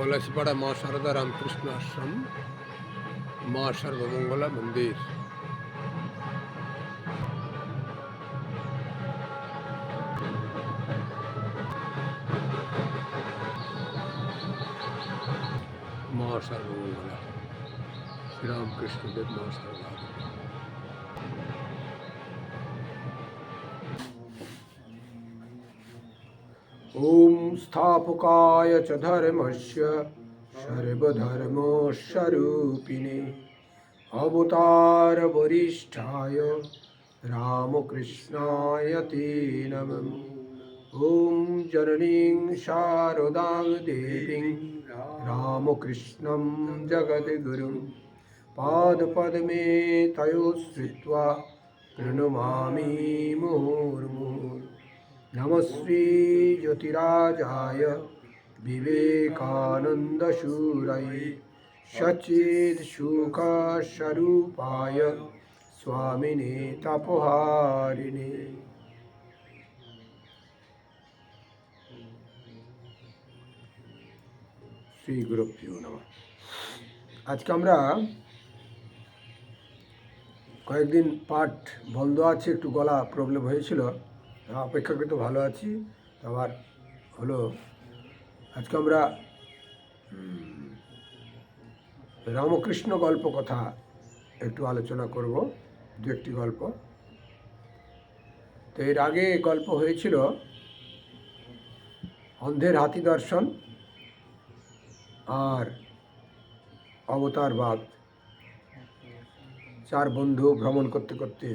পলাশিপাড়া মা সারদা রামকৃষ্ণ আশ্রম মা সর্বমঙ্গলা মন্দির মা সর্বমঙ্গলা শ্রীরামকৃষ্ণদেব মা সর্বমঙ্গলা ॐ स्थापकाय च धर्मस्य सर्वधर्मस्वरूपिणे अवतारवरिष्ठाय रामकृष्णाय ते नमः ॐ जननीं शारदां देवीं रामकृष्णं जगद्गुरुं पादपद्मे तयोः श्रुत्वा प्रणमामि मुहुर्मुहुः নমশ্রী জ্যোতিরাজায় বিবেকানন্দশূরৈ সচিৎসুখস্বরূপায় স্বামিনে স্বামী শ্রী গুরুপ্রিয় নমঃ আজকে আমরা কয়েকদিন পাঠ বন্ধ আছে, একটু গলা প্রবলেম হয়েছিল। অপেক্ষাকৃত ভালো আছি। আবার হলো, আজকে আমরা রামকৃষ্ণ গল্প কথা একটু আলোচনা করব, দু একটি গল্প। তো এর আগে গল্প হয়েছিল অন্ধের হাতি দর্শন আর অবতারবাদ চার বন্ধু ভ্রমণ করতে করতে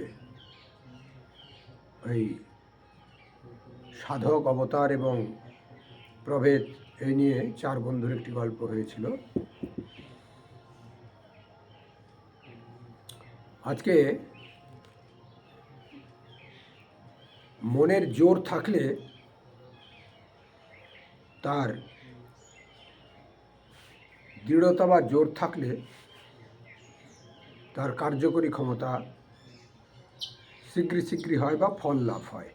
এই সাধক, অবতার এবং প্রভেদ এই নিয়ে চার বন্ধুর একটি গল্প হয়েছিল। আজকে মনের জোর থাকলে তার দৃঢ়তা বা জোর থাকলে তার কার্যকরী ক্ষমতা শীঘ্রই শীঘ্রই হয় বা ফল লাভ হয়।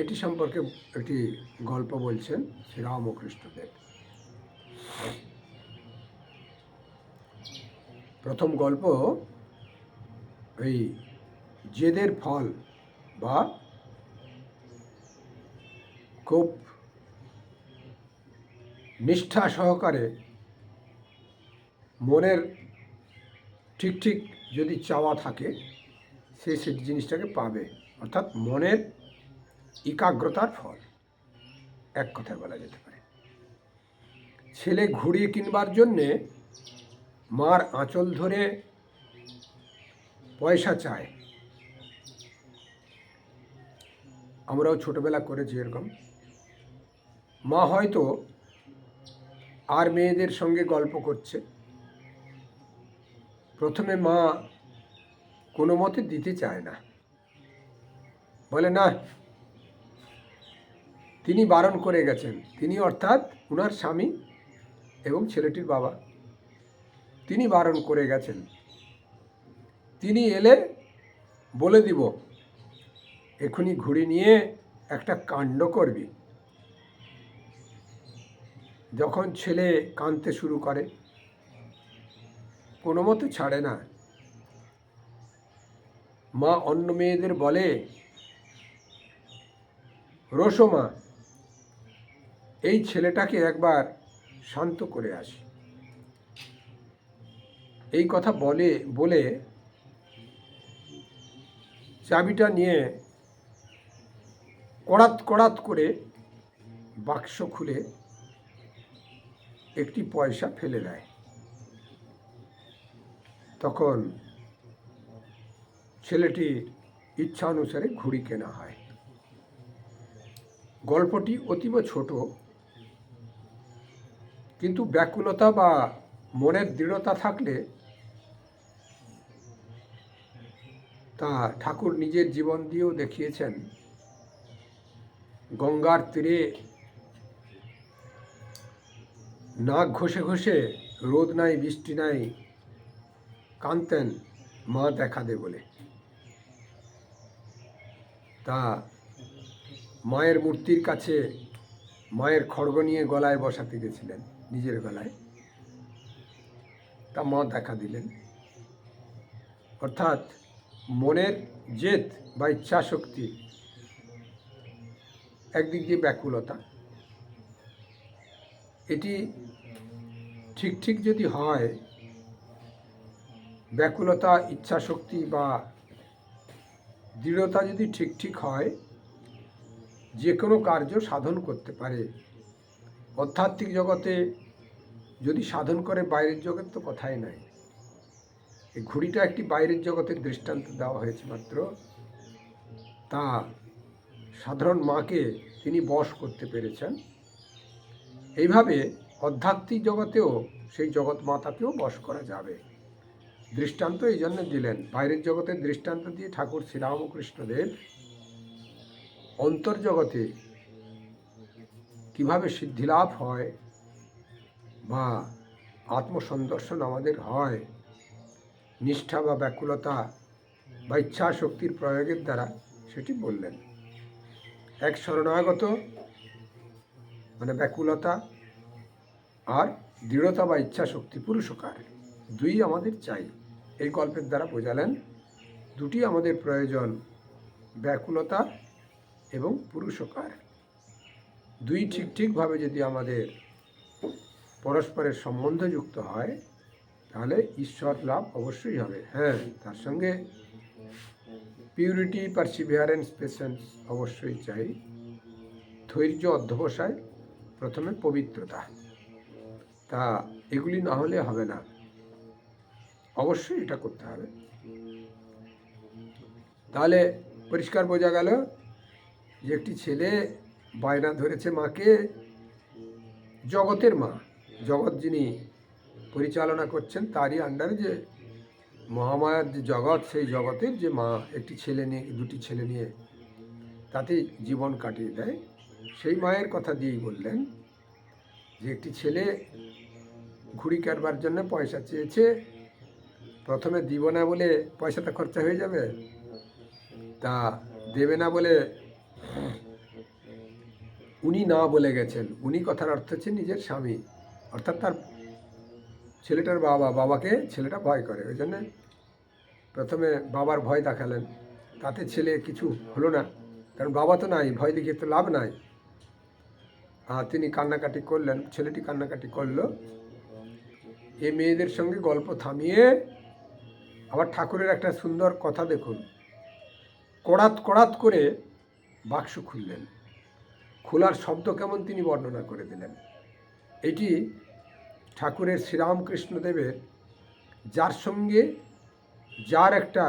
এটি সম্পর্কে একটি গল্প বলছেন শ্রী রামকৃষ্ণদেব। প্রথম গল্প এই জেদের ফল বা খুব নিষ্ঠা সহকারে মনের ঠিক ঠিক যদি চাওয়া থাকে, সে সেই জিনিসটাকে পাবে। অর্থাৎ মনের একাগ্রতার ফল। এক কথায় বলা যেতে পারে। ছেলে ঘুড়ি কিনবার জন্যে মার আঁচল ধরে পয়সা চায়। আমরাও ছোটবেলা করেছি এরকম। মা হয়তো আর মেয়েদের সঙ্গে গল্প করছে। প্রথমে মা কোনো মতে দিতে চায় না। বলে, না তিনি বারণ করে গেছেন। তিনি অর্থাৎ ওনার স্বামী এবং ছেলেটির বাবা। তিনি বারণ করে গেছেন। তিনি এলে বলে দিব এখনই ঘুড়ি নিয়ে একটা কাণ্ড করবি। যখন ছেলে কাঁদতে শুরু করে, কোনো মতে ছাড়ে না। মা অন্য মেয়েদের বলে রোসমা এই ছেলেটাকে একবার শান্ত করে আসি। এই কথা বলে বলে চাবিটা নিয়ে কড়াত কড়াত করে বাক্স খুলে একটি পয়সা ফেলে দেয়। তখন ছেলেটির ইচ্ছা অনুসারে ঘুড়ি কেনা হয়। গল্পটি অতীব ছোট কিন্তু ব্যাকুলতা বা মনের দৃঢ়তা থাকলে তা ঠাকুর নিজের জীবন দিয়েও দেখিয়েছেন। গঙ্গার তীরে নাক ঘষে ঘষে রোদ নাই, বৃষ্টি নাই, কাঁদতেন মা দেখা দে বলে। তা মায়ের মূর্তির কাছে মায়ের খড়গ নিয়ে গলায় বসাতে গেছিলেন। নিজের বেলায় তা মা দেখা দিলেন। অর্থাৎ মনের জেদ বা ইচ্ছা শক্তি একদিক দিয়ে ব্যাকুলতা। এটি ঠিক ঠিক যদি হয়, ব্যাকুলতা ইচ্ছা শক্তি বা দৃঢ়তা যদি ঠিক ঠিক হয়, যে কোনো কার্য সাধন করতে পারে। আধ্যাত্মিক জগতে যদি সাধন করে বাইরের জগৎ তো কথাই নাই এই ঘুড়িটা একটি বাইরের জগতের দৃষ্টান্ত দেওয়া হয়েছে মাত্র। তা সাধারণ মাকে তিনি বশ করতে পেরেছেন। এইভাবে আধ্যাত্মিক জগতেও সেই জগৎ মাতাকেও বশ করা যাবে। দৃষ্টান্ত এই জন্য দিলেন। বাইরের জগতের দৃষ্টান্ত দিয়ে ঠাকুর শ্রীরামকৃষ্ণদেব অন্তর্জগতে কীভাবে সিদ্ধিলাভ হয় বা আত্মসন্দর্শন আমাদের হয়, নিষ্ঠা বা ব্যাকুলতা বা ইচ্ছা শক্তির প্রয়োগের দ্বারা সেটি বললেন। এক শরণাগত মানে ব্যাকুলতা আর দৃঢ়তা বা ইচ্ছা শক্তি পুরুষকার দুই আমাদের চাই। এই গল্পের দ্বারা বোঝালেন দুটি আমাদের প্রয়োজন, ব্যাকুলতা এবং পুরুষকার। দুই ঠিক ঠিকভাবে যদি আমাদের পরস্পরের সম্বন্ধ যুক্ত হয়, তাহলে ঈশ্বর লাভ অবশ্যই হবে। হ্যাঁ তার সঙ্গে পিউরিটি পারসিভিয়ারেন্স পেশেন্স অবশ্যই চাই। ধৈর্য, অধ্যবসায়, প্রথমে পবিত্রতা। তা এগুলি না হলে হবে না। অবশ্যই এটা করতে হবে। তাহলে পরিষ্কার বোঝা গেল যে একটি ছেলে বায়না ধরেছে মাকে। জগতের মা। জগৎ যিনি পরিচালনা করছেন, তারই আন্ডারে যে মহামায়ার যে জগৎ, সেই জগতের যে মা, একটি ছেলে নিয়ে, দুটি ছেলে নিয়ে তাতে জীবন কাটিয়ে দেয়। সেই মায়ের কথা দিয়েই বললেন যে, একটি ছেলে ঘুড়ি কাটবার জন্য পয়সা চেয়েছে, প্রথমে দিব না বলে পয়সাটা খরচা হয়ে যাবে? তা দেবে না বলে উনি না বলে গেছেন, উনি কথার অর্থ হচ্ছে নিজের স্বামী। অর্থাৎ তার ছেলেটার বাবা, বাবাকে ছেলেটা ভয় করে। ওই জন্যে প্রথমে বাবার ভয় দেখালেন। তাতে ছেলে কিছু হলো না, কারণ বাবা তো নাই, ভয় দেখিয়ে তো লাভ নাই। আর তিনি কান্নাকাটি করলেন, ছেলেটি কান্নাকাটি করল। এই মেয়েদের সঙ্গে গল্প থামিয়ে আবার ঠাকুরের একটা সুন্দর কথা দেখুন। কড়াত কড়াত করে বাক্স খুললেন। খোলার শব্দ কেমন তিনি বর্ণনা করে দিলেন? এটি ঠাকুরের শ্রীরামকৃষ্ণদেবের যার সঙ্গে যার একটা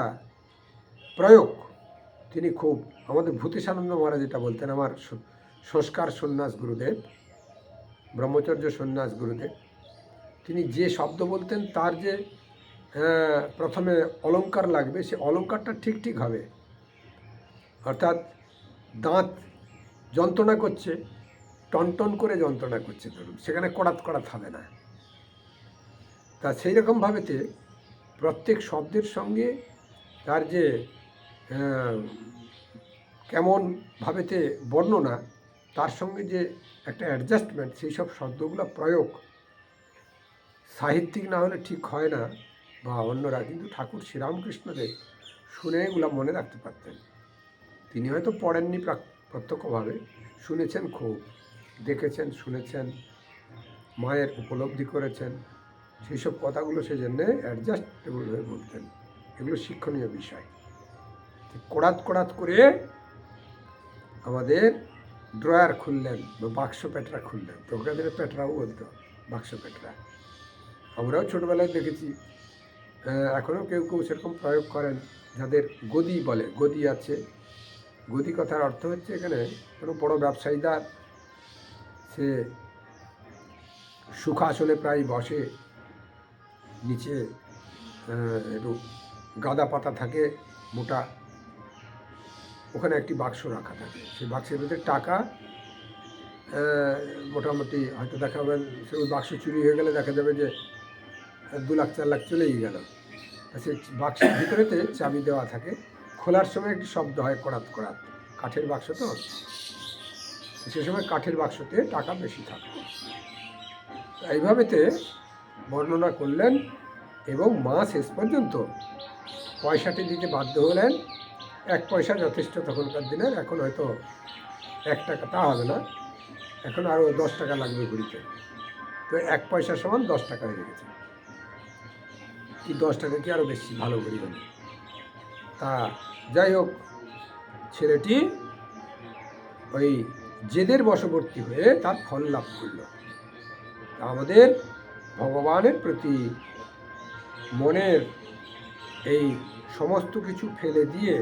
প্রয়োগ। তিনি খুব আমাদের ভূতিসানন্দ মহারাজ যেটা বলতেন, আমার সংস্কার সন্ন্যাস গুরুদেব, ব্রহ্মচর্য সন্ন্যাস গুরুদেব, তিনি যে শব্দ বলতেন তার যে প্রথমে অলংকার লাগবে, সে অলংকারটা ঠিক ঠিক হবে। অর্থাৎ দাঁত যন্ত্রণা করছে টনটন করে যন্ত্রণা করছে ধরুন, সেখানে কড়াত কড়াত হবে না। তা সেই রকমভাবেতে প্রত্যেক শব্দের সঙ্গে তার যে কেমন ভাবেতে বর্ণনা, তার সঙ্গে যে একটা অ্যাডজাস্টমেন্ট সেই সব শব্দগুলো প্রয়োগ সাহিত্যিক না হলে ঠিক হয় না, বা অন্যরা কিন্তু ঠাকুর শ্রীরামকৃষ্ণদেব শুনে এগুলো মনে রাখতে পারতেন। তিনি হয়তো পড়েননি প্রত্যক্ষভাবে শুনেছেন খুব। দেখেছেন, শুনেছেন, মায়ের উপলব্ধি করেছেন। সেই সব কথাগুলো সেই জন্যে অ্যাডজাস্টেবল হয়ে বলতেন। এগুলো শিক্ষণীয় বিষয়। কড়াত কোড়াত করে আমাদের ড্রয়ার খুললেন বা বাক্স পেটরা খুললেন। প্রজ্ঞাদের পেটরাও বলতো, বাক্স পেটরা আমরাও ছোটোবেলায় দেখেছি। এখনও কেউ কেউ সেরকম প্রয়োগ করেন। যাদের গদি বলে, গদি আছে গদি কথার অর্থ হচ্ছে এখানে কোনো বড় ব্যবসায়ীদার, সে সুখাসনে প্রায় বসে, নিচে একটু গাদা পাতা থাকে, মোটা। ওখানে একটি বাক্স রাখা থাকে। সেই বাক্সের ভিতরে টাকা মোটামুটি হয়তো দেখা যাবে সে ওই বাক্স চুরি হয়ে গেলে দেখা যাবে যে দু লাখ, চার লাখ চলেই গেল। সেই বাক্সের ভিতরেতে চাবি দেওয়া থাকে। খোলার সময় একটি শব্দ হয় কড়াত কড়াত কাঠের বাক্স তো সে সময় কাঠের বাক্সতে টাকা বেশি থাকতো এইভাবেতে বর্ণনা করলেন এবং মা শেষ পর্যন্ত পয়সাটি দিতে বাধ্য হলেন। এক পয়সা যথেষ্ট তখনকার দিনের, এখন হয়তো এক টাকা তা হবে না। এখন আরও দশ টাকা লাগবে ঘুরিতে তো এক পয়সা সমান দশ টাকা হয়ে গেছে। কি দশ টাকা কি আরও বেশি ভালো ঘুরি হবে? তা, যাই হোক, ছেলেটি ওই জেদের বশবর্তী হয়ে তার ফল লাভ করল। আমাদের ভগবানের প্রতি মনের এই সমস্ত কিছু ফেলে দিয়ে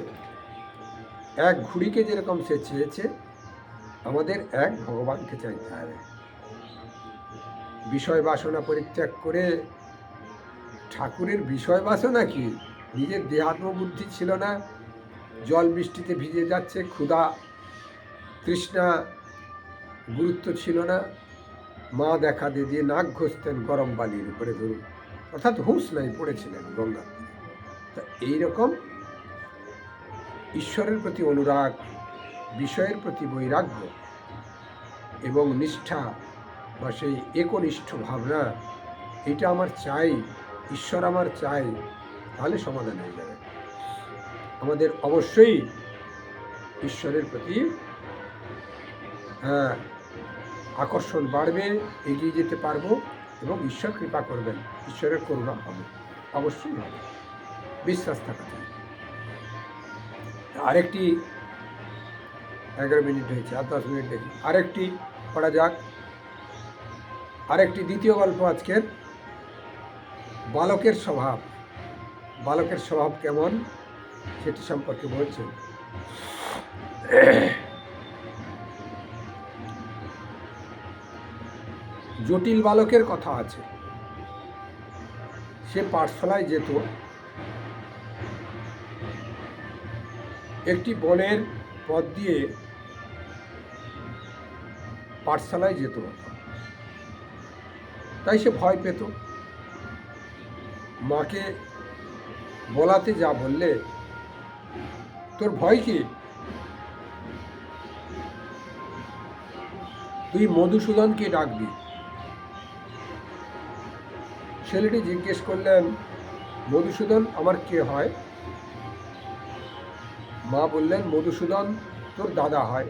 এক ঘুড়িকে যেরকম সে চেয়েছে, আমাদের এক ভগবানকে চাইতে হবে। বিষয় বাসনা পরিত্যাগ করে ঠাকুরের বিষয় বাসনা কি? নিজের দেহাত্মবুদ্ধি ছিল না। জল বৃষ্টিতে ভিজে যাচ্ছে, ক্ষুধা, তৃষ্ণা গুরুত্ব ছিল না। মা দেখা দিয়ে দিয়ে নাক ঘষতেন গরম বালির উপরে ধরুন। অর্থাৎ হুঁশ নাই, পড়েছিলেন গঙ্গা। তা এইরকম ঈশ্বরের প্রতি অনুরাগ, বিষয়ের প্রতি বৈরাগ্য এবং নিষ্ঠা বা সেই একনিষ্ঠ ভাবনা, এটা আমার চাই, ঈশ্বর আমার চাই। তাহলে সমাধান হয়ে যাবে। আমাদের অবশ্যই ঈশ্বরের প্রতি হ্যাঁ আকর্ষণ বাড়বে, এগিয়ে যেতে পারব এবং ঈশ্বর কৃপা করবেন, ঈশ্বরের করুণা হবে অবশ্যই হবে। বিশ্বাস থাকা আরেকটি এগারো মিনিট হয়েছে, আর দশ মিনিট দেখি। আরেকটি পড়া যাক। আরেকটি দ্বিতীয় গল্প আজকের, বালকের স্বভাব। বালকের স্বভাব কেমন সেটি সম্পর্কে বলছেন। জটিল বালকের কথা আছে। সে পাঠশালায় যেত। একটি বনের পথ দিয়ে পাঠশালায় যেত। তাই সে ভয় পেত। মাকে বলাতে যা বললে, তোর ভয় কি? তুই মধুসূদনকে ডাকবি। ছেলেটি জিজ্ঞেস করলেন, মধুসূদন, আমার কে হয়? মা বললেন, মধুসূদন, তোর দাদা হয়।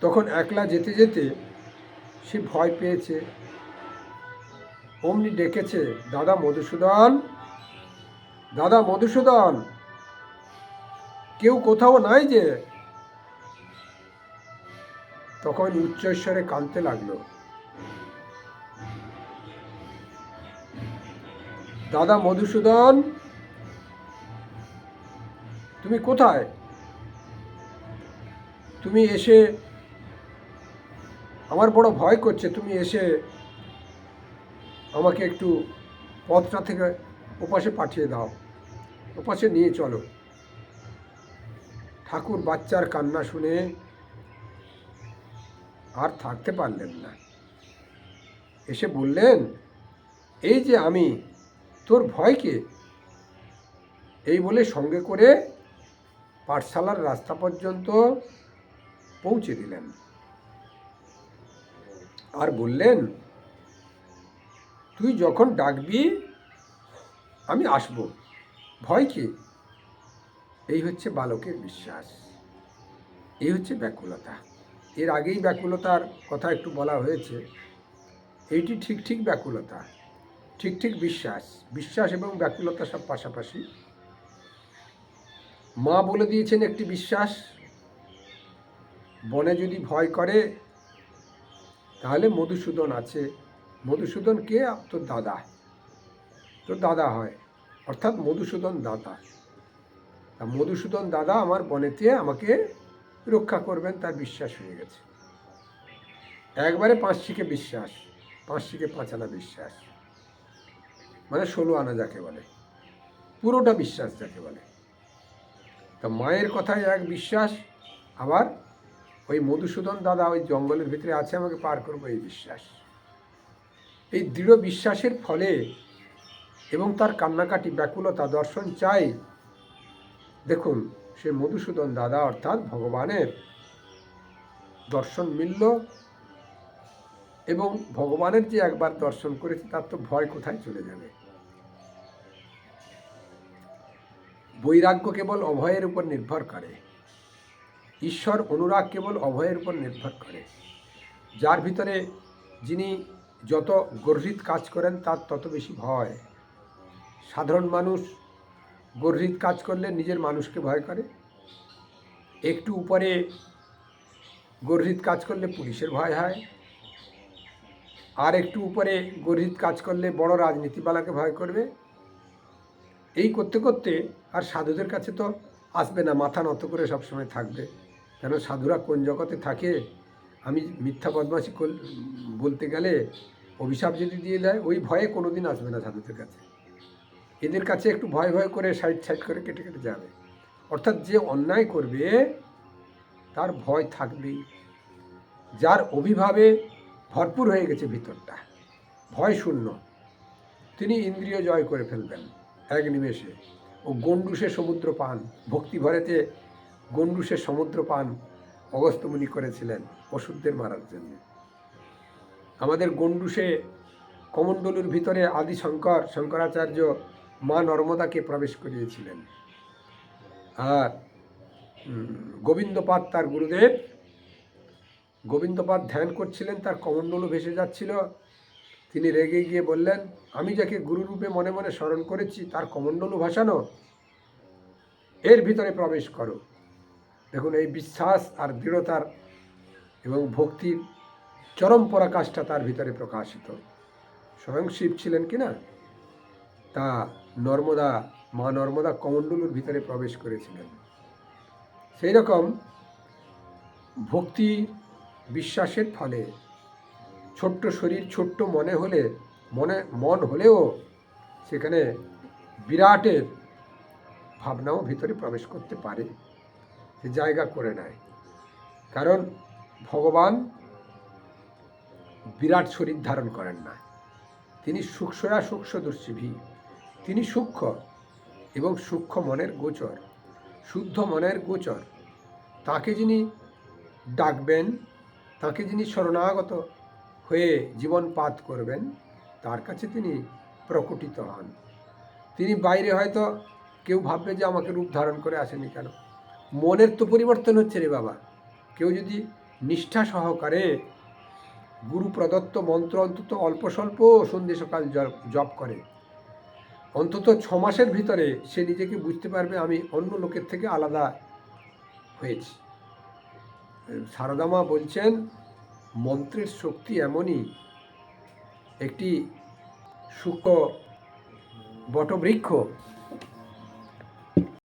তখন একলা যেতে যেতে সে ভয় পেয়েছে। অমনি ডেকেছে, দাদা মধুসূদন দাদা মধুসূদন, কেউ কোথাও নাই যে? তখন উচ্চস্বরে কাঁদতে লাগল। দাদা মধুসূদন, তুমি কোথায়? তুমি এসে, আমার বড় ভয় করছে, তুমি এসে আমাকে একটু পথটা থেকে ওপাশে পাঠিয়ে দাও। ওপাশে নিয়ে চলো। ঠাকুর বাচ্চার কান্না শুনে আর থাকতে পারলেন না। এসে বললেন, এই যে আমি, তোর ভয়কে এই বলে সঙ্গে করে পাঠশালার রাস্তা পর্যন্ত পৌঁছে দিলেন। আর বললেন তুই যখন ডাকবি, আমি আসব। ভয় কি? এই হচ্ছে বালকের বিশ্বাস। এই হচ্ছে ব্যাকুলতা। এর আগেই ব্যাকুলতার কথা একটু বলা হয়েছে। এইটি ঠিক ঠিক ব্যাকুলতা, ঠিক ঠিক বিশ্বাস। বিশ্বাস এবং ব্যাকুলতা সব পাশাপাশি। মা বলে দিয়েছেন একটি বিশ্বাস, বনে যদি ভয় করে, তাহলে মধুসূদন আছে। মধুসূদন কে? তোর দাদা। তোর দাদা হয়। অর্থাৎ মধুসূদন দাদা তা মধুসূদন দাদা আমার বনেতে আমাকে রক্ষা করবেন, তার বিশ্বাস হয়ে গেছে। একবারে পাঁচশিকে বিশ্বাস, পাঁচশিকে পাঁচানা বিশ্বাস। মানে ষোলো আনা যাকে বলে। পুরোটা বিশ্বাস যাকে বলে। তা মায়ের কথায় এক বিশ্বাস, আবার ওই মধুসূদন দাদা ওই জঙ্গলের ভিতরে আছে, আমাকে পার করব এই বিশ্বাস। এই দৃঢ় বিশ্বাসের ফলে এবং তার কান্নাকাটি ব্যাকুলতা দর্শন চাই। দেখুন, সে মধুসূদন দাদা অর্থাৎ ভগবানের দর্শন মিলল এবং ভগবানের যে একবার দর্শন করেছে, তার তো ভয় কোথায় চলে যাবে? বৈরাগ্য কেবল অভয়ের উপর নির্ভর করে। ঈশ্বর অনুরাগ কেবল অভয়ের উপর নির্ভর করে। যার ভিতরে যিনি যত গর্হিত কাজ করেন, তার তত বেশি ভয়। সাধারণ মানুষ গর্হিত কাজ করলে নিজের মানুষকে ভয় করে। একটু উপরে গর্হিত কাজ করলে পুলিশের ভয় হয়। আর একটু উপরে গর্হিত কাজ করলে বড় রাজনীতিবালাকে ভয় করবে। এই করতে করতে আর সাধুদের কাছে তো আসবে না, মাথা নত করে সবসময় থাকবে। কেন, সাধুরা কোন জগতে থাকে? আমি মিথ্যা বদমাশি কর- বলতে গেলে অভিশাপ যদি দিয়ে দেয়, ওই ভয়ে কোনো দিন আসবে না সাধুদের কাছে। এদের কাছে একটু ভয় ভয় করে, সাইড সাইড করে কেটে কেটে যাবে। অর্থাৎ যে অন্যায় করবে, তার ভয় থাকবেই। যার অভিভাবে ভরপুর হয়ে গেছে ভিতরটা, ভয় শূন্য। তিনি ইন্দ্রিয় জয় করে ফেলবেন এক নিমেষে। ও গন্ডুসে সমুদ্র পান, ভক্তি ভরেতে গন্ডুসে সমুদ্র পান, অগস্ত্যমুনি করেছিলেন ওষুধদের মারার জন্য। আমাদের গন্ডুসে কমণ্ডলুর ভিতরে আদি শঙ্কর, শঙ্করাচার্য মা নর্মদাকে প্রবেশ করিয়েছিলেন। আর গোবিন্দপাদ তার গুরুদেব। গোবিন্দপাদ ধ্যান করছিলেন, তার কমণ্ডলও ভেসে যাচ্ছিল। তিনি রেগে গিয়ে বললেন, আমি যাকে গুরুরূপে মনে মনে স্মরণ করেছি, তার কমণ্ডলও ভাসানো। এর ভিতরে প্রবেশ করো। দেখুন, এই বিশ্বাস আর দৃঢ়তার এবং ভক্তির চরম পরাকাষ্ঠা তার ভিতরে প্রকাশিত। স্বয়ং শিব ছিলেন কি না? তা নর্মদা, মা নর্মদা কমণ্ডলুর ভিতরে প্রবেশ করেছিলেন। সেই রকম ভক্তি বিশ্বাসের ফলে ছোট্ট শরীর, ছোট্ট মনে হলে, মনে, মন হলেও সেখানে বিরাটের ভাবনাও ভিতরে প্রবেশ করতে পারে। সে জায়গা করে নেয়। কারণ ভগবান বিরাট শরীর ধারণ করেন না। তিনি সূক্ষ্মরা সূক্ষ্মদর্শিভি তিনি সূক্ষ্ম এবং সূক্ষ্ম মনের গোচর, শুদ্ধ মনের গোচর। তাকে যিনি ডাকবেন, তাকে যিনি শরণাগত হয়ে জীবন পাত করবেন, তার কাছে তিনি প্রকটিত হন। তিনি বাইরে হয়তো কেউ ভাববে যে আমাকে রূপ ধারণ করে আসেনি কেন? মনের তো পরিবর্তন হচ্ছে রে বাবা। কেউ যদি নিষ্ঠা সহকারে গুরু প্রদত্ত মন্ত্র অন্তত অল্প স্বল্প সন্ধে সকাল জপ- করে। অন্তত ছ মাসের ভিতরে সে নিজেকে বুঝতে পারবে আমি অন্য লোকের থেকে আলাদা হয়েছি। সারদামা বলছেন, মন্ত্রের শক্তি এমনই একটি শুক্র বটবৃক্ষ